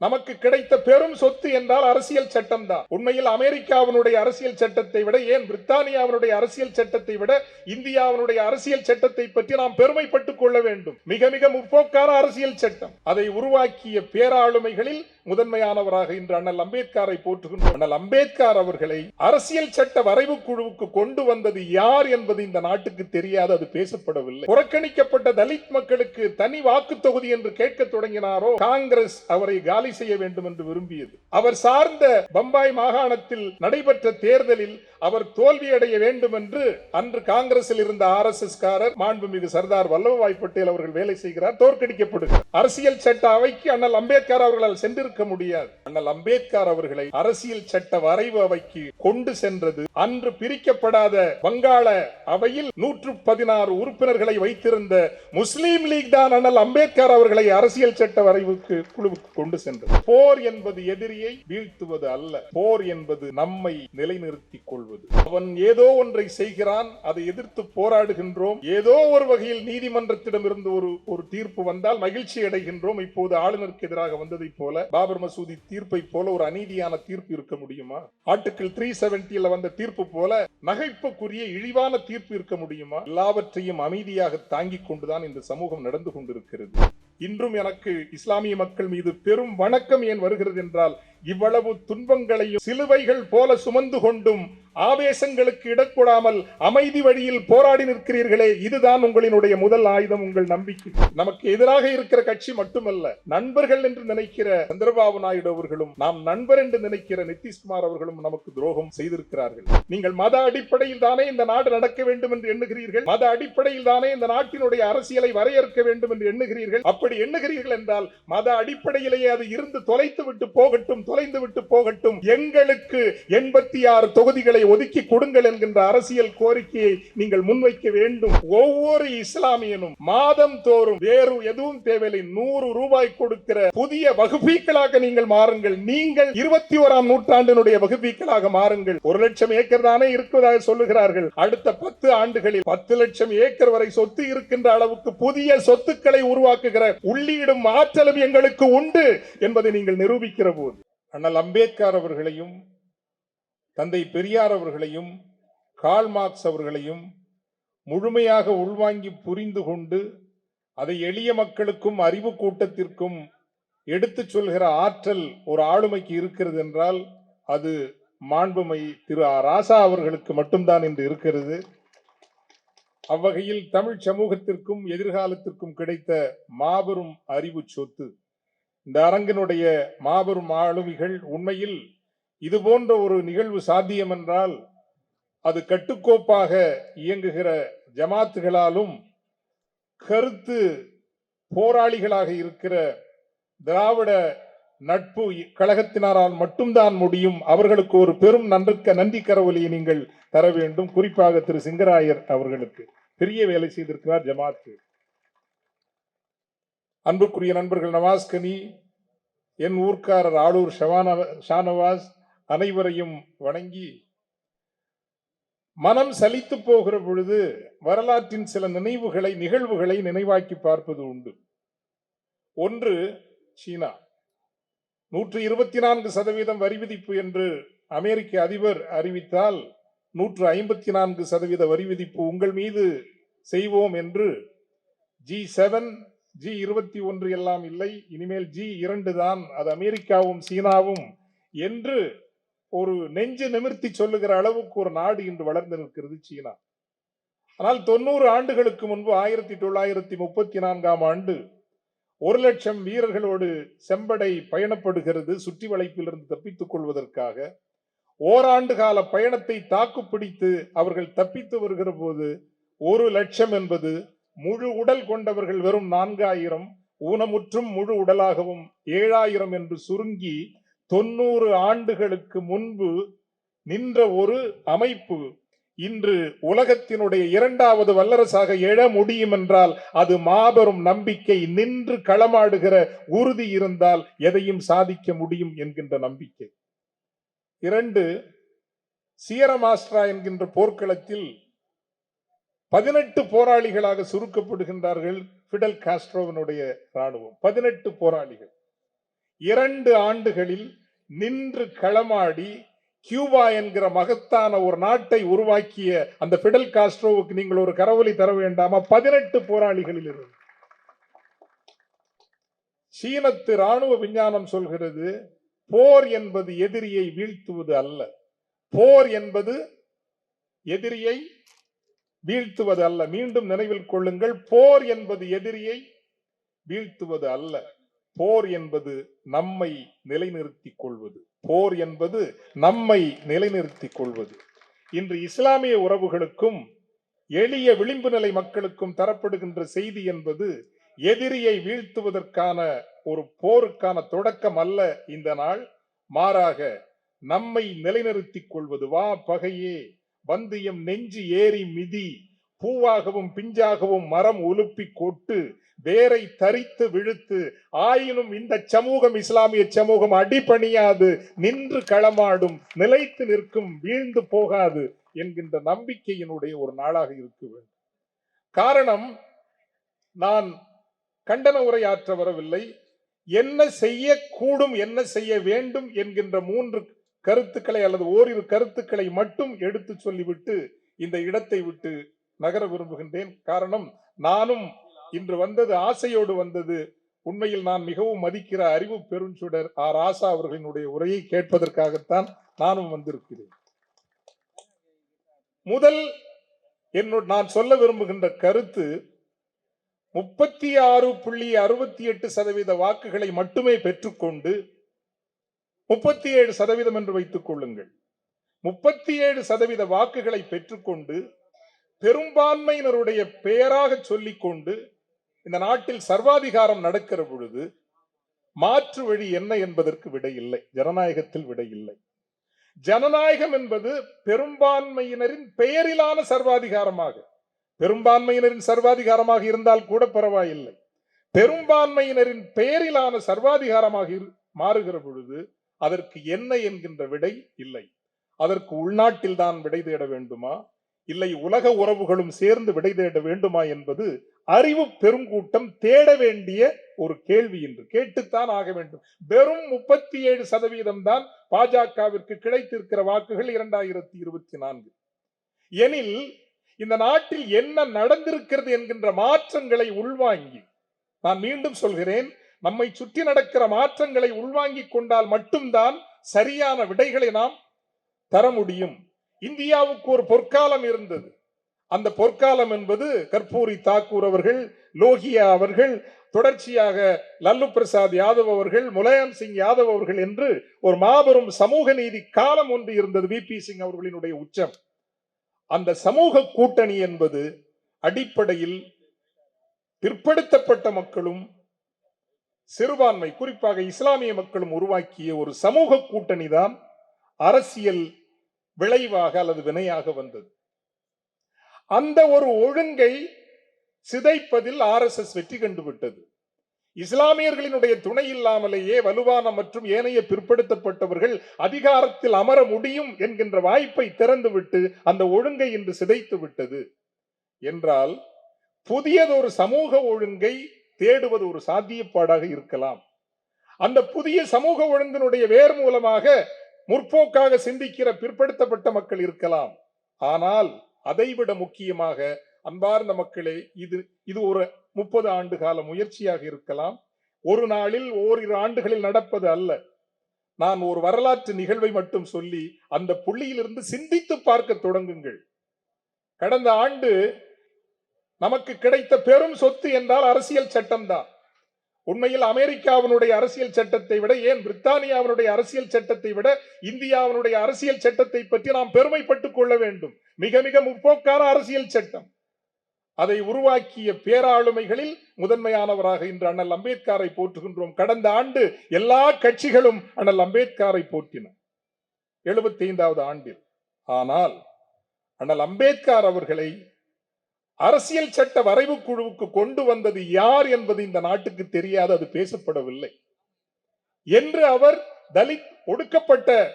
நமக்கு கிடைத்த பெரும் சொத்து என்றால் அரசியல் சட்டம் தான் உண்மையில் அமெரிக்காவினுடைய அரசியல் சட்டத்தை விட ஏன் பிரித்தானியாவினுடைய அரசியல் சட்டத்தை விட இந்தியாவினுடைய அரசியல் சட்டத்தை பற்றி நாம் பெருமைப்பட்டுக் கொள்ள வேண்டும். மிக மிக முற்போக்கான அரசியல் சட்டம். அதை உருவாக்கிய பேராளுமைகளில் முதன்மையானவராக இன்று அண்ணல் அம்பேத்கரை போற்றுகின்ற அண்ணல் அம்பேத்கர் அவர்களை அரசியல் சட்ட வரைவு குழுவுக்கு கொண்டு வந்தது யார் என்பது இந்த நாட்டுக்கு தெரியாது அது பேசப்படவில்லை. புறக்கணிக்கப்பட்ட தலித் மக்களுக்கு தனி வாக்கு தொகுதி என்று கேட்க தொடங்கினாரோ காங்கிரஸ் அவரை காலி செய்ய வேண்டும் என்று விரும்பியது. அவர் சார்ந்த பம்பாய் மாகாணத்தில் நடைபெற்ற தேர்தலில் அவர் தோல்வியடைய வேண்டும் என்று அன்று காங்கிரஸில் இருந்த ஆர் எஸ் எஸ் காரர் மாண்புமிகு சர்தார் வல்லபாய் பட்டேல் அவர்கள் வேலை செய்கிறார். தோற்கடிக்கப்படுகிறார். அரசியல் சட்ட அவைக்கு அண்ணல் அம்பேத்கர் அவர்களால் சென்றிருக்க முடியாது. அண்ணல் அம்பேத்கர் அவர்களை அரசியல் சட்ட வரைவு அவைக்கு கொண்டு சென்றது. அன்று பிரிக்கப்படாத வங்காள அவையில் நூற்று பதினாறு உறுப்பினர்களை வைத்திருந்த முஸ்லீம் லீக் தான் அண்ணல் அம்பேத்கர் அவர்களை அரசியல் சட்ட வரைவுக்கு குழுவுக்கு கொண்டு சென்றது போர் என்பது எதிரியை வீழ்த்துவது அல்ல. போர் என்பது நம்மை நிலைநிறுத்திக் கொள்வது அவன் ஏதோ ஒன்றை செய்கிறான் அதை எதிர்த்து போராடுகின்றோம். ஏதோ ஒரு வகையில் நீதிமன்றத்திடமிருந்து ஒரு ஒரு தீர்ப்பு வந்தால் மகிழ்ச்சி அடைகின்றோம். இப்போது ஆளுநருக்கு எதிராக வந்ததைப் போல பாபர் மசூதி தீர்ப்பை போல ஒரு அநீதியான தீர்ப்பு இருக்க முடியுமா? ஆர்டிகிள் த்ரீ செவன்டில வந்த தீர்ப்பு போல நகைப்புக்குரிய இழிவான தீர்ப்பு இருக்க முடியுமா? எல்லாவற்றையும் அமைதியாக தாங்கிக் கொண்டுதான் இந்த சமூகம் நடந்து கொண்டிருக்கிறது. இன்றும் எனக்கு இஸ்லாமிய மக்கள் மீது பெரும் வணக்கம் ஏன் வருகிறது என்றால் இவ்வளவு துன்பங்களையும் சிலுவைகள் போல சுமந்து கொண்டும் ஆவேசங்களுக்கு இடக்கூடாமல் அமைதி வழியில் போராடி நிற்கிறீர்களே இதுதான் உங்களினுடைய முதல் ஆயுதம் உங்கள் நம்பிக்கை. நமக்கு எதிராக இருக்கிற கட்சி மட்டுமல்ல நண்பர்கள் என்று நினைக்கிற சந்திரபாபு நாயுடு அவர்களும் நாம் நண்பர் என்று நினைக்கிற நிதிஷ்குமார் அவர்களும் நமக்கு துரோகம் செய்திருக்கிறார்கள். நீங்கள் மத அடிப்படையில் தானே இந்த நாடு நடக்க வேண்டும் என்று எண்ணுகிறீர்கள்? மத அடிப்படையில் தானே இந்த நாட்டினுடைய அரசியலை வரையறுக்க வேண்டும் என்று எண்ணுகிறீர்கள்? அப்படி எண்ணுகிறீர்கள் என்றால் மத அடிப்படையிலேயே அது இருந்து தொலைத்து விட்டு போகட்டும் தொலைந்து விட்டு போகட்டும். எங்களுக்கு எண்பத்தி ஆறு தொகுதிகளை ஒதுக்கி கொடுங்கள் என்கின்ற அரசியல் கோரிக்கையை நீங்கள் முன்வைக்க வேண்டும். ஒவ்வொரு இஸ்லாமியனும் மாதம் தோறும் வேறு எதுவும் தேவையில்லை. நூறு ரூபாய் கொடுக்கிற புதிய வகுப்பீக்களாக நீங்கள் மாறுங்கள். நீங்கள் இருபத்தி ஓராம் நூற்றாண்டினுடைய வகுப்பீக்களாக மாறுங்கள். ஒரு லட்சம் ஏக்கர் தானே இருப்பதாக சொல்லுகிறார்கள். அடுத்த பத்து ஆண்டுகளில் பத்து லட்சம் ஏக்கர் வரை சொத்து இருக்கின்ற அளவுக்கு புதிய சொத்துக்களை உருவாக்குகிற உள்ளீடும் ஆற்றலும் எங்களுக்கு உண்டு என்பதை நீங்கள் நிரூபிக்கிற போது அண்ணல் அம்பேத்கர் அவர்களையும் தந்தை பெரியார் அவர்களையும் கால் மார்க்ஸ் அவர்களையும் முழுமையாக உள்வாங்கி புரிந்து கொண்டு அதை எளிய மக்களுக்கும் அறிவு கூட்டத்திற்கும் எடுத்துச் சொல்கிற ஆற்றல் ஒரு ஆளுமைக்கு இருக்கிறது என்றால் அது மாண்புமை திரு ஆ. ராசா அவர்களுக்கு மட்டும்தான் என்று இருக்கிறது அவ்வகையில் தமிழ் சமூகத்திற்கும் எதிர்காலத்திற்கும் கிடைத்த மாபெரும் அறிவு சொத்து இந்த அரங்கினுடைய மாபெரும் ஆளுமைகள் உண்மையில் இது போன்ற ஒரு நிகழ்வு சாத்தியம் என்றால் அது கட்டுக்கோப்பாக இயங்குகிற ஜமாத்துகளாலும் கருத்து போராளிகளாக இருக்கிற திராவிட நட்பு கழகத்தினரால் மட்டும்தான் முடியும். அவர்களுக்கு ஒரு பெரும் நன்றுக்க நன்றி கரவொலியை நீங்கள் தர வேண்டும். குறிப்பாக திரு சிங்கராயர் அவர்களுக்கு. பெரிய வேலை செய்திருக்கிறார் ஜமாத்து. அன்புக்குரிய நண்பர்கள் நவாஸ்கனி என் ஊர்க்காரர் ஆளூர் ஷவான ஷானவாஸ் அனைவரையும் வணங்கி மனம் சலித்து போகிற பொழுது வரலாற்றின் சில நினைவுகளை நிகழ்வுகளை நினைவாக்கி பார்ப்பது உண்டு. ஒன்று சீனா. நூற்று இருபத்தி நான்கு சதவீதம் வரி விதிப்பு என்று அமெரிக்க அதிபர் அறிவித்தால் நூற்று ஐம்பத்தி நான்கு சதவீத வரி விதிப்பு உங்கள் மீது செய்வோம் என்று ஜி செவன் ஜி இருபத்தி ஒன்று எல்லாம் இல்லை இனிமேல் ஜி இரண்டு தான். அது அமெரிக்காவும் சீனாவும் என்று ஒரு நெஞ்சு நிமிர்த்தி சொல்லுகிற அளவுக்கு ஒரு நாடு இன்று வளர்ந்து நிற்கிறது சீனா. ஆனால் தொண்ணூறு ஆண்டுகளுக்கு முன்பு ஆயிரத்தி தொள்ளாயிரத்தி முப்பத்தி நான்காம் ஆண்டு ஒரு லட்சம் வீரர்களோடு செம்படை பயணப்படுகிறது சுற்றி வளைப்பிலிருந்து தப்பித்துக் கொள்வதற்காக. ஓராண்டு கால பயணத்தை தாக்குப்பிடித்து அவர்கள் தப்பித்து வருகிற போது ஒரு லட்சம் என்பது முழு உடல் கொண்டவர்கள் வெறும் நான்காயிரம் ஊனமுற்றும் முழு உடலாகவும் ஏழாயிரம் என்று சுருங்கி தொண்ணூறு ஆண்டுகளுக்கு முன்பு நின்ற ஒரு அமைப்பு இன்று உலகத்தினுடைய இரண்டாவது வல்லரசாக எழ முடியும் என்றால் அது மாபெரும் நம்பிக்கை நின்று களமாடுகிற உறுதி இருந்தால் எதையும் சாதிக்க முடியும் என்கின்ற நம்பிக்கை. இரண்டு சியரமாஸ்ட்ரா என்கின்ற போர்க்களத்தில் பதினெட்டு போராளிகளாக சுருக்கப்படுகின்றார்கள் பிடல் காஸ்ட்ரோவினுடைய ராணுவம் பதினெட்டு போராளிகள். இரண்டு ஆண்டுகளில் நின்று களமாடி கியூபா என்கிற மகத்தான ஒரு நாட்டை உருவாக்கிய அந்த பிடல் காஸ்ட்ரோவுக்கு நீங்கள் ஒரு கரவொலி தர வேண்டாமா? பதினெட்டு போராளிகளில் இருந்து சீனத்து ராணுவ விஞ்ஞானம் சொல்கிறது போர் என்பது எதிரியை வீழ்த்துவது அல்ல. போர் என்பது எதிரியை வீழ்த்துவது அல்ல. மீண்டும் நினைவில் கொள்ளுங்கள் போர் என்பது எதிரியை வீழ்த்துவது அல்ல. போர் என்பது நம்மை நிலைநிறுத்திக் கொள்வது. போர் என்பது நம்மை நிலைநிறுத்திக் கொள்வது. இன்று இஸ்லாமிய உறவுகளுக்கும் எளிய விளிம்பு நிலை மக்களுக்கும் தரப்படுகின்ற செய்தி என்பது எதிரியை வீழ்த்துவதற்கான ஒரு போருக்கான தொடக்கம் அல்ல இந்த நாள். மாறாக நம்மை நிலைநிறுத்திக் கொள்வது. வா பகையே வந்தியம் நெஞ்சு ஏறி மிதி பூவாகவும் பிஞ்சாகவும் மரம் ஒலுப்பி கொட்டு வேரை தரித்து விழுத்து ஆயினும் இந்த சமூகம் இஸ்லாமிய சமூகம் அடிபணியாது நின்று களமாடும் நிலைத்து நிற்கும் வீழ்ந்து போகாது என்கின்ற நம்பிக்கையினுடைய ஒரு நாளாக இருக்க வேண்டும். காரணம் நான் கண்டன உரையாற்ற வரவில்லை. என்ன செய்யக்கூடும் என்ன செய்ய வேண்டும் என்கின்ற மூன்று கருத்துக்களை அல்லது ஓரிரு கருத்துக்களை மட்டும் எடுத்து சொல்லிவிட்டு இந்த இடத்தை விட்டு நகர விரும்புகின்றேன். காரணம் நானும் இன்று வந்தது ஆசையோடு வந்தது. உண்மையில் நான் மிகவும் மதிக்கிற அறிவு பெருஞ்சுடர் ஆர் ஆசா அவர்களினுடைய உரையை கேட்பதற்காகத்தான் நானும் வந்திருக்கிறேன். முதல் என்னோட நான் சொல்ல விரும்புகின்ற கருத்து முப்பத்தி ஆறு புள்ளி அறுபத்தி எட்டு சதவீத வாக்குகளை மட்டுமே பெற்றுக்கொண்டு முப்பத்தி ஏழு சதவீதம் என்று வைத்துக் கொள்ளுங்கள். முப்பத்தி ஏழு சதவீத வாக்குகளை பெற்றுக்கொண்டு பெரும்பான்மையினருடைய பெயராக சொல்லிக்கொண்டு இந்த நாட்டில் சர்வாதிகாரம் நடக்கிற பொழுது மாற்று வழி என்ன என்பதற்கு விடை இல்லை. ஜனநாயகத்தில் விடை இல்லை. ஜனநாயகம் என்பது பெரும்பான்மையினரின் பெயரிலான சர்வாதிகாரமாக. பெரும்பான்மையினரின் சர்வாதிகாரமாக இருந்தால் கூட பரவாயில்லை. பெரும்பான்மையினரின் பெயரிலான சர்வாதிகாரமாக மாறுகிற பொழுது அதற்கு என்ன என்கின்ற விடை இல்லை. அதற்கு உள்நாட்டில் தான் விடை தேட வேண்டுமா? இல்லை உலக உறவுகளும் சேர்ந்து விடை தேட வேண்டுமா என்பது அறிவு பெருங்கூட்டம் தேட வேண்டிய ஒரு கேள்வி என்று கேட்டுத்தான் ஆக வேண்டும். வெறும் முப்பத்தி ஏழு சதவீதம் தான் பாஜகவிற்கு கிடைத்திருக்கிற வாக்குகள் இரண்டாயிரத்தி இருபத்தி நான்கு. எனில் இந்த நாட்டில் என்ன நடந்திருக்கிறது என்கின்ற மாற்றங்களை உள்வாங்கி நான் மீண்டும் சொல்கிறேன் நம்மை சுற்றி நடக்கிற மாற்றங்களை உள்வாங்கிக் கொண்டால் மட்டும்தான் சரியான விடைகளை நாம் தர முடியும். இந்தியாவுக்கு ஒரு பொற்காலம் இருந்தது. அந்த பொற்காலம் என்பது கற்பூரி தாக்கூர் அவர்கள் லோகியா அவர்கள் தொடர்ச்சியாக லல்லு பிரசாத் யாதவ் அவர்கள் முலாயம் சிங் யாதவ் அவர்கள் என்று ஒரு மாபெரும் சமூக நீதி காலம் ஒன்று இருந்தது விபி சிங் அவர்களினுடைய உச்சம். அந்த சமூக கூட்டணி என்பது அடிப்படையில் பிற்படுத்தப்பட்ட மக்களும் சிறுபான்மை குறிப்பாக இஸ்லாமிய மக்களும் உருவாக்கிய ஒரு சமூக கூட்டணி தான் அரசியல் விளைவாக அல்லது வினையாக வந்தது. அந்த ஒரு ஒழுங்கை சிதைப்பதில் ஆர்எஸ்எஸ் வெற்றி கண்டுவிட்டது. இஸ்லாமியர்களினுடைய துணை இல்லாமலேயே வலுவான மற்றும் ஏனைய பிற்படுத்தப்பட்டவர்கள் அதிகாரத்தில் அமர முடியும் என்கின்ற வாய்ப்பை திறந்துவிட்டு அந்த ஒழுங்கை இன்று சிதைத்து விட்டது. என்றால் புதியதொரு சமூக ஒழுங்கை தேடுவது ஒரு சாத்தியப்பாடாக இருக்கலாம். அந்த புதிய சமூக ஒழுங்கினுடைய வேர் மூலமாக முற்போக்காக சிந்திக்கிற பிற்படுத்தப்பட்ட மக்கள் இருக்கலாம். ஆனால் அதைவிட முக்கியமாக அன்பார்ந்த மக்களே இது இது ஒரு முப்பது ஆண்டு கால முயற்சியாக இருக்கலாம். ஒரு நாளில் ஓரிரு ஆண்டுகளில் நடப்பது அல்ல. நான் ஒரு வரலாற்று நிகழ்வை மட்டும் சொல்லி அந்த புள்ளியிலிருந்து சிந்தித்து பார்க்க தொடங்குங்கள். கடந்த ஆண்டு நமக்கு கிடைத்த பெரும் சொத்து என்றால் அரசியல் சட்டம்தான். உண்மையில் அமெரிக்காவினுடைய அரசியல் சட்டத்தை விட ஏன் பிரித்தானியாவினுடைய அரசியல் சட்டத்தை விட இந்தியாவினுடைய அரசியல் சட்டத்தை பற்றி நாம் பெருமைப்பட்டுக் கொள்ள வேண்டும். மிக மிக முற்போக்கான அரசியல் சட்டம். அதை உருவாக்கிய பேராளுமைகளில் முதன்மையானவராக இன்று அண்ணல் அம்பேத்கரை போற்றுகின்றோம். கடந்த ஆண்டு எல்லா கட்சிகளும் அண்ணல் அம்பேத்கரை போற்றின. எழுபத்தி ஐந்தாவது ஆண்டில். ஆனால் அண்ணல் அம்பேத்கர் அவர்களை அரசியல் சட்ட வரைவு குழுவுக்கு கொண்டு வந்தது யார் என்பது இந்த நாட்டுக்கு தெரியாது அது பேசப்படவில்லை. என்று அவர் தலித் ஒடுக்கப்பட்ட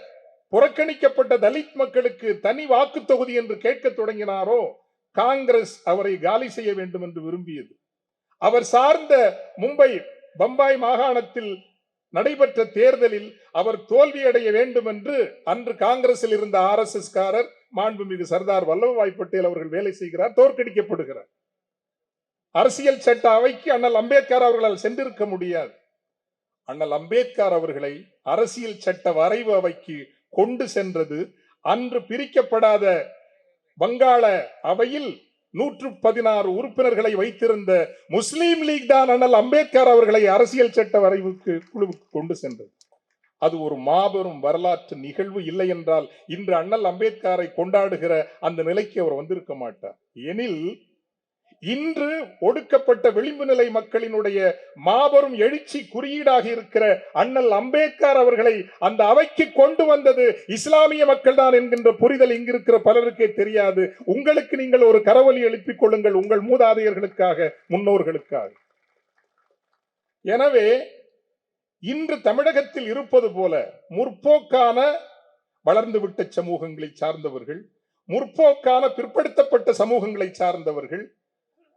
புறக்கணிக்கப்பட்ட தலித் மக்களுக்கு தனி வாக்கு தொகுதி என்று கேட்க தொடங்கினாரோ காங்கிரஸ் அவரை காலி செய்ய வேண்டும் என்று விரும்பியது. அவர் சார்ந்த மும்பை பம்பாய் மாகாணத்தில் நடைபெற்ற தேர்தலில் அவர் தோல்வியடைய வேண்டும் என்று அன்று காங்கிரஸில் இருந்த ஆர் எஸ் காரர் மாண்புமிகு சர்தார் வல்லபாய் பட்டேல் அவர்கள் வேலை செய்கிறார் தோற்கடிக்கப்படுகிறார். அரசியல் சட்ட அவைக்கு அண்ணல் அம்பேத்கர் அவர்களால் சென்றிருக்க முடியாது. அண்ணல் அம்பேத்கர் அவர்களை அரசியல் சட்ட வரைவு அவைக்கு கொண்டு சென்றது அன்று பிரிக்கப்படாத வங்காள அவையில் நூற்று பதினாறு உறுப்பினர்களை வைத்திருந்த முஸ்லீம் லீக் தான் அண்ணல் அம்பேத்கர் அவர்களை அரசியல் சட்ட வரைவுக்கு குழுவுக்கு கொண்டு சென்றது. அது ஒரு மாபெரும் வரலாற்று நிகழ்வு இல்லை என்றால் இன்று அண்ணல் அம்பேத்கரை கொண்டாடுகிற அந்த நிலைக்கு அவர் வந்திருக்க மாட்டார். எனில் இன்று ஒடுக்கப்பட்ட விளிம்பு நிலை மக்களினுடைய மாபெரும் எழுச்சி குறியீடாக இருக்கிற அண்ணல் அம்பேத்கர் அவர்களை அந்த அவைக்கு கொண்டு வந்தது இஸ்லாமிய மக்கள் தான் என்கின்ற புரிதல் இங்கிருக்கிற பலருக்கே தெரியாது. உங்களுக்கு நீங்கள் ஒரு கரவொலி எழுப்பிக் கொள்ளுங்கள் உங்கள் மூதாதையர்களுக்காக முன்னோர்களுக்காக. எனவே இன்று தமிழகத்தில் இருப்பது போல முற்போக்கான வளர்ந்துவிட்ட சமூகங்களை சார்ந்தவர்கள் முற்போக்கான பிற்படுத்தப்பட்ட சமூகங்களை சார்ந்தவர்கள்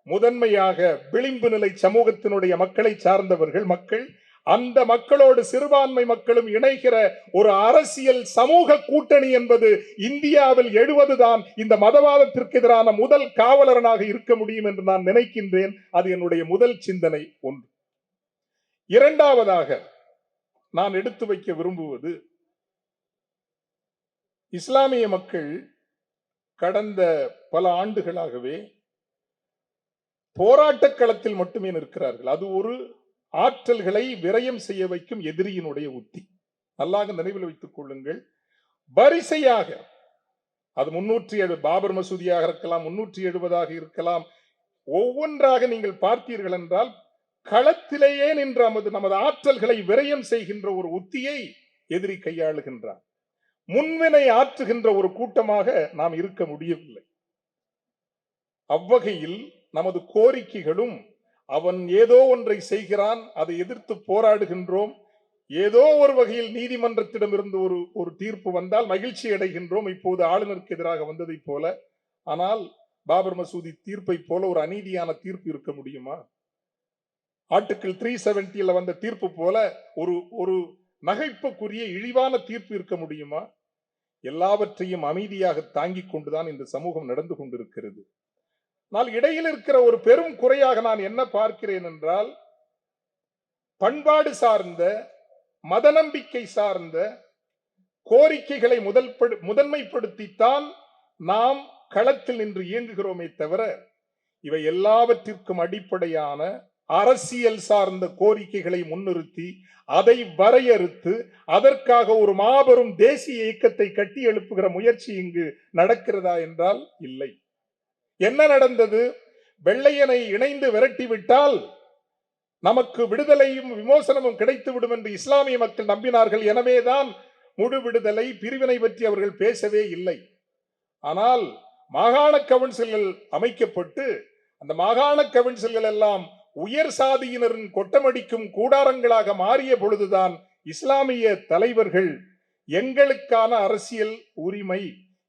முதன்மையாக விளிம்பு நிலை சமூகத்தினுடைய மக்களை சார்ந்தவர்கள் மக்கள் அந்த மக்களோடு சிறுபான்மை மக்களும் இணைகிற ஒரு அரசியல் சமூக கூட்டணி என்பது இந்தியாவில் எழுவதுதான் இந்த மதவாதத்திற்கு எதிரான முதல் காவலரனாக இருக்க முடியும் என்று நான் நினைக்கின்றேன். அது என்னுடைய முதல் சிந்தனை ஒன்று. இரண்டாவதாக நான் எடுத்து வைக்க விரும்புவது இஸ்லாமிய மக்கள் கடந்த பல ஆண்டுகளாகவே போராட்டக் களத்தில் மட்டுமே நிற்கிறார்கள். அது ஒரு ஆற்றல்களை விரயம் செய்ய வைக்கும் எதிரியினுடைய உத்தி. நல்லாக நினைவில் வைத்துக் கொள்ளுங்கள். வரிசையாக அது முன்னூற்றி எழு பாபர் மசூதியாக இருக்கலாம் முன்னூற்றி எழுபதாக இருக்கலாம் ஒவ்வொன்றாக நீங்கள் பார்த்தீர்கள் என்றால் களத்திலேயே நின்ற நமது நமது ஆற்றல்களை விரயம் செய்கின்ற ஒரு உத்தியை எதிரி கையாளுகின்றார் முன்வினை ஆற்றுகின்ற ஒரு கூட்டமாக நாம் இருக்க முடியவில்லை. அவ்வகையில் நமது கோரிக்கைகளும் அவன் ஏதோ ஒன்றை செய்கிறான் அதை எதிர்த்து போராடுகின்றோம். ஏதோ ஒரு வகையில் நீதிமன்றத்திடமிருந்து ஒரு ஒரு தீர்ப்பு வந்தால் மகிழ்ச்சி அடைகின்றோம். இப்போது ஆளுநருக்கு எதிராக வந்ததைப் போல. ஆனால் பாபர் மசூதி தீர்ப்பை போல ஒரு அநீதியான தீர்ப்பு இருக்க முடியுமா? ஆர்டிகிள் த்ரீ செவன்டியில் வந்த தீர்ப்பு போல ஒரு ஒரு நகைப்புக்குரிய இழிவான தீர்ப்பு இருக்க முடியுமா? எல்லாவற்றையும் அமைதியாக தாங்கிக் கொண்டுதான் இந்த சமூகம் நடந்து கொண்டிருக்கிறது. ஆனால் இடையில் இருக்கிற ஒரு பெரும் குறையாக நான் என்ன பார்க்கிறேன் என்றால் பண்பாடு சார்ந்த மத நம்பிக்கை சார்ந்த கோரிக்கைகளை முதல் முதன்மைப்படுத்தித்தான் நாம் களத்தில் நின்று இயங்குகிறோமே தவிர இவை எல்லாவற்றிற்கும் அடிப்படையான அரசியல் சார்ந்த கோரிக்கைகளை முன்னிறுத்தி அதை வரையறுத்து அதற்காக ஒரு மாபெரும் தேசிய இயக்கத்தை கட்டி எழுப்புகிற முயற்சி இங்கு நடக்கிறதா என்றால் இல்லை. என்ன நடந்தது? வெள்ளையனை இணைந்து விரட்டிவிட்டால் நமக்கு விடுதலையும் விமோசனமும் கிடைத்து விடும் என்று இஸ்லாமிய மக்கள் நம்பினார்கள் எனவேதான் முழு விடுதலை பிரிவினை பற்றி அவர்கள் பேசவே இல்லை. ஆனால் மாகாண கவுன்சில்கள் அமைக்கப்பட்டு அந்த மாகாண கவுன்சில்கள் எல்லாம் உயர் சாதியினரின் கொட்டமடிக்கும் கூடாரங்களாக மாறிய பொழுதுதான் இஸ்லாமிய தலைவர்கள் எங்களுக்கான அரசியல் உரிமை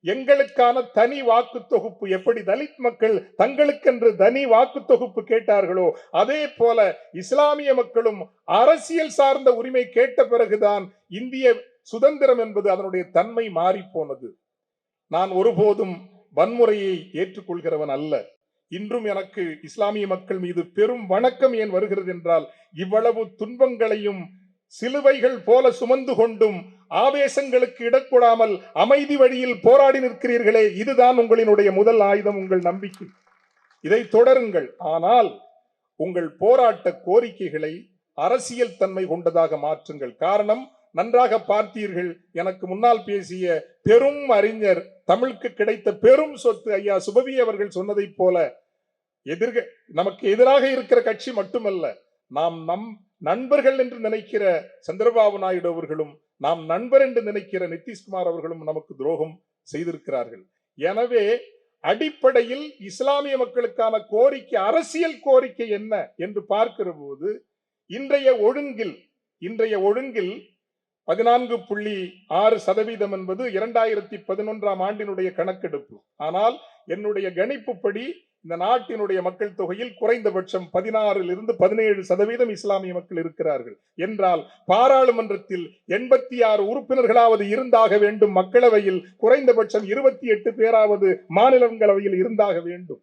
எங்களுக்கான தனி வாக்கு தொகுப்பு எப்படி தலித் மக்கள் தங்களுக்கென்று தனி வாக்கு தொகுப்பு கேட்டார்களோ அதே போல இஸ்லாமிய மக்களும் அரசியல் சார்ந்த உரிமை கேட்ட பிறகுதான் இந்திய சுதந்திரம் என்பது அதனுடைய தன்மை மாறி போனது நான் ஒருபோதும் வன்முறையை ஏற்றுக்கொள்கிறவன் அல்ல. இன்றும் எனக்கு இஸ்லாமிய மக்கள் மீது பெரும் வணக்கம் ஏன் வருகிறது என்றால் இவ்வளவு துன்பங்களையும் சிலுவைகள் போல சுமந்து கொண்டும் ஆவேசங்களுக்கு இடக்கூடாமல் அமைதி வழியில் போராடி நிற்கிறீர்களே இதுதான் உங்களினுடைய முதல் ஆயுதம் உங்கள் நம்பிக்கை. இதை தொடருங்கள். ஆனால் உங்கள் போராட்ட கோரிக்கைகளை அரசியல் தன்மை கொண்டதாக மாற்றுங்கள். காரணம் நன்றாக பார்த்தீர்கள். எனக்கு முன்னால் பேசிய பெரும் அறிஞர் தமிழுக்கு கிடைத்த பெரும் சொத்து ஐயா சுபவி அவர்கள் சொன்னதைப் போல எதிர்க நமக்கு எதிராக இருக்கிற கட்சி மட்டுமல்ல நாம் நம் நண்பர்கள் என்று நினைக்கிற சந்திரபாபு நாயுடு அவர்களும் நாம் நண்பர் என்று நினைக்கிற நிதிஷ்குமார் அவர்களும் நமக்கு துரோகம் செய்திருக்கிறார்கள். எனவே அடிப்படையில் இஸ்லாமிய மக்களுக்கான கோரிக்கை அரசியல் கோரிக்கை என்ன என்று பார்க்கிற போது இன்றைய ஒழுங்கில் இன்றைய ஒழுங்கில் பதினான்கு புள்ளி ஆறு சதவீதம் என்பது இரண்டாயிரத்தி பதினொன்றாம் ஆண்டினுடைய கணக்கெடுப்பு. ஆனால் என்னுடைய கணிப்புப்படி இந்த நாட்டினுடைய மக்கள் தொகையில் குறைந்தபட்சம் பதினாறில் இருந்து பதினேழு சதவீதம் இஸ்லாமிய மக்கள் இருக்கிறார்கள். என்றால் பாராளுமன்றத்தில் எண்பத்தி ஆறு உறுப்பினர்களாவது இருந்தாக வேண்டும் மக்களவையில் குறைந்தபட்சம் இருபத்தி எட்டு பேராவது மாநிலங்களவையில் இருந்தாக வேண்டும்.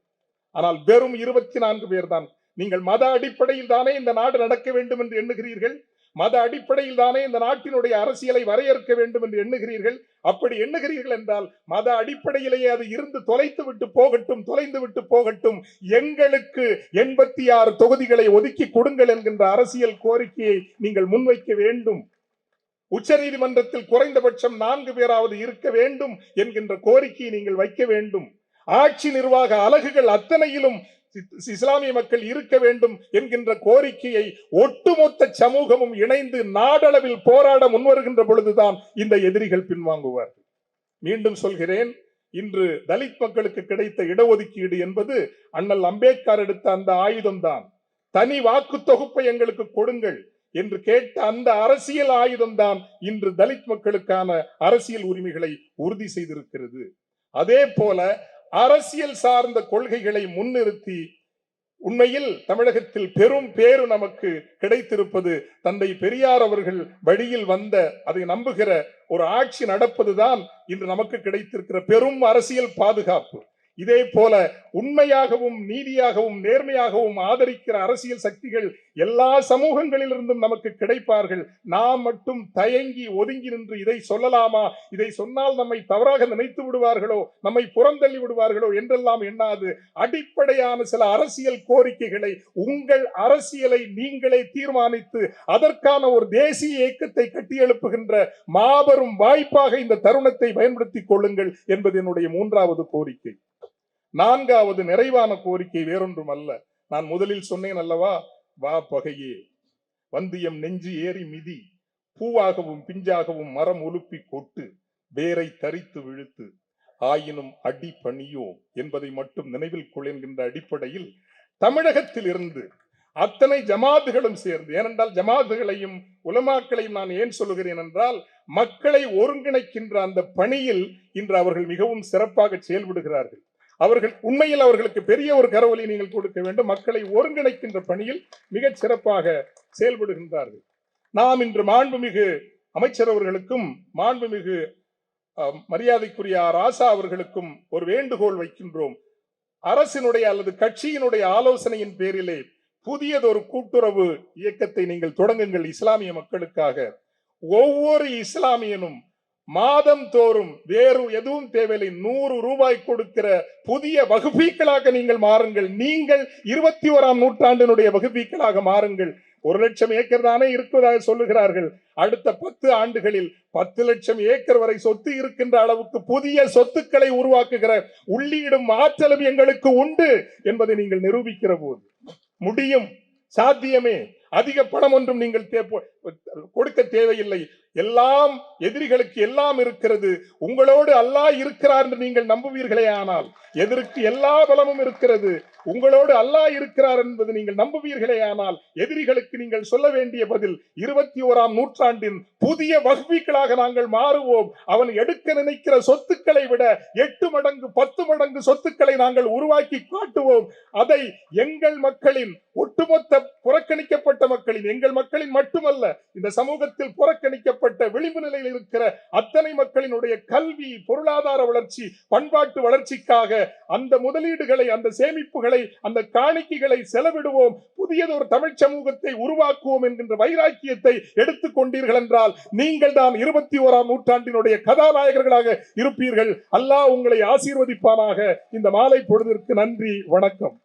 ஆனால் வெறும் இருபத்தி நான்கு பேர் தான் நீங்கள் மத அடிப்படையில் தானே இந்த நாடு நடக்க வேண்டும் என்று எண்ணுகிறீர்கள்? மத அடிப்படையில் தானே இந்த நாட்டினுடைய அரசியலை வரையறுக்க வேண்டும் என்று எண்ணுகிறீர்கள்? அப்படி எண்ணுகிறீர்கள் என்றால் மத அடிப்படையிலேயே அது இருந்து தொலைத்து விட்டு போகட்டும் தொலைந்து விட்டு போகட்டும். எங்களுக்கு எண்பத்தி ஆறு தொகுதிகளை ஒதுக்கி கொடுங்கள் என்கின்ற அரசியல் கோரிக்கையை நீங்கள் முன்வைக்க வேண்டும். உச்சநீதிமன்றத்தில் குறைந்தபட்சம் நான்கு பேராவது இருக்க வேண்டும் என்கின்ற கோரிக்கையை நீங்கள் வைக்க வேண்டும். ஆட்சி நிர்வாக அலகுகள் அத்தனையிலும் இஸ்லாமிய மக்கள் இருக்க வேண்டும் என்கின்ற கோரிக்கையை ஒட்டுமொத்த சமூகமும் இணைந்து நாடளவில் போராட முன்வருகின்ற பொழுதுதான் இந்த எதிரிகள் பின்வாங்குவார்கள். மீண்டும் சொல்கிறேன் இன்று தலித் மக்களுக்கு கிடைத்த இடஒதுக்கீடு என்பது அண்ணல் அம்பேத்கர் எடுத்த அந்த ஆயுதம்தான். தனி வாக்கு தொகுப்பை எங்களுக்கு கொடுங்கள் என்று கேட்ட அந்த அரசியல் ஆயுதம்தான் இன்று தலித் மக்களுக்கான அரசியல் உரிமைகளை உறுதி செய்திருக்கிறது. அதே போல அரசியல் சார்ந்த கொள்கைகளை முன்னிறுத்தி உண்மையில் தமிழகத்தில் பெரும் பேரு நமக்கு கிடைத்திருப்பது தந்தை பெரியார் அவர்கள் வழியில் வந்த அதை நம்புகிற ஒரு ஆட்சி நடப்பதுதான் இன்று நமக்கு கிடைத்திருக்கிற பெரும் அரசியல் பாதுகாப்பு. இதே போல உண்மையாகவும் நீதியாகவும் நேர்மையாகவும் ஆதரிக்கிற அரசியல் சக்திகள் எல்லா சமூகங்களிலிருந்தும் நமக்கு கிடைப்பார்கள். நாம் மட்டும் தயங்கி ஒதுங்கி நின்று இதை சொல்லலாமா? இதை சொன்னால் நம்மை தவறாக நினைத்து விடுவார்களோ? நம்மை புறந்தள்ளி விடுவார்களோ? என்றெல்லாம் எண்ணாது. அடிப்படையான சில அரசியல் கோரிக்கைகளை உங்கள் அரசியலை நீங்களே தீர்மானித்து அதற்கான ஒரு தேசிய இயக்கத்தை கட்டியெழுப்புகின்ற மாபெரும் வாய்ப்பாக இந்த தருணத்தை பயன்படுத்திக் கொள்ளுங்கள் என்பது என்னுடைய மூன்றாவது கோரிக்கை. நான்காவது நிறைவான கோரிக்கை வேறொன்றும் அல்ல. நான் முதலில் சொன்னேன் அல்லவா? வா பகையே வந்தியம் நெஞ்சு ஏறி மிதி பூவாகவும் பிஞ்சாகவும் மரம் உலுப்பி கொட்டு வேரை தரித்து விழுத்து ஆயினும் அடி பணியோ என்பதை மட்டும் நினைவில் கொள் என்கின்ற அடிப்படையில் தமிழகத்தில் இருந்து அத்தனை ஜமாத்துகளும் சேர்ந்து ஏனென்றால் ஜமாத்துகளையும் உலமாக்களையும் நான் ஏன் சொல்லுகிறேன் என்றால் மக்களை ஒருங்கிணைக்கின்ற அந்த பணியில் இன்று அவர்கள் மிகவும் சிறப்பாக செயல்படுகிறார்கள். அவர்கள் உண்மையில் அவர்களுக்கு பெரிய ஒரு கரவொலி நீங்கள் கொடுக்க வேண்டும். மக்களை ஒருங்கிணைக்கின்ற பணியில் மிகச் சிறப்பாக செயல்படுகின்றார்கள். நாம் இன்று மாண்புமிகு அமைச்சர் அவர்களுக்கும் மாண்புமிகு மரியாதைக்குரிய ராசா அவர்களுக்கும் ஒரு வேண்டுகோள் வைக்கின்றோம். அரசினுடைய அல்லது கட்சியினுடைய ஆலோசனையின் பேரிலே புதியதொரு கூட்டுறவு இயக்கத்தை நீங்கள் தொடங்குங்கள் இஸ்லாமிய மக்களுக்காக. ஒவ்வொரு இஸ்லாமியனும் மாதம் தோறும் வேறு எதுவும் தேவையில்லை. நூறு ரூபாய் கொடுக்கிற புதிய வகுப்பீக்களாக நீங்கள் மாறுங்கள். நீங்கள் இருபத்தி ஓராம் நூற்றாண்டினுடைய வகுப்பீக்களாக மாறுங்கள். ஒரு லட்சம் ஏக்கர் தானே இருப்பதாக சொல்லுகிறார்கள். அடுத்த பத்து ஆண்டுகளில் பத்து லட்சம் ஏக்கர் வரை சொத்து இருக்கின்ற அளவுக்கு புதிய சொத்துக்களை உருவாக்குகிற உள்ளீடும் ஆற்றலும் எங்களுக்கு உண்டு என்பதை நீங்கள் நிரூபிக்கிற போது முடியும். சாத்தியமே. அதிக பணம் ஒன்றும் நீங்கள் தே- கொடுக்க தேவையில்லை. எல்லாம் எதிரிகளுக்கு எல்லாம் இருக்கிறது. உங்களோடு அல்லாஹ் இருக்கிறார் என்று நீங்கள் நம்புவீர்களே ஆனால் எதிர்க்கு எல்லா பலமும் இருக்கிறது. உங்களோடு அல்லாஹ் இருக்கிறார் என்பது நீங்கள் நம்புவீர்களே ஆனால் எதிரிகளுக்கு நீங்கள் சொல்ல வேண்டிய பதில் இருபத்தி ஓராம் நூற்றாண்டின் புதிய வகுப்பீக்களாக நாங்கள் மாறுவோம். அவன் எடுக்க நினைக்கிற சொத்துக்களை விட எட்டு மடங்கு பத்து மடங்கு சொத்துக்களை நாங்கள் உருவாக்கி காட்டுவோம். அதை எங்கள் மக்களின் ஒட்டுமொத்த புறக்கணிக்கப்பட்ட மக்களின் எங்கள் மக்களின் மட்டுமல்ல இந்த சமூகத்தில் புறக்கணிக்கப்பட்ட விளிம்பு நிலையில் இருக்கிற அத்தனை மக்களினுடைய கல்வி பொருளாதார வளர்ச்சி பண்பாட்டு வளர்ச்சிக்காக அந்த முதலீடுகளை அந்த சேமிப்புகளை அந்த காணிக்கைகளை செலவிடுவோம். புதியதொரு தமிழ் சமூகத்தை உருவாக்குவோம் என்கின்ற வைராக்கியத்தை எடுத்துக் கொண்டீர்கள் என்றால் நீங்கள் தான் இருபத்தி ஓராம் நூற்றாண்டினுடைய கதாநாயகர்களாக இருப்பீர்கள். அல்லாஹ் உங்களை ஆசீர்வதிப்பானாக. இந்த மாலை பொழுதிற்கு நன்றி வணக்கம்.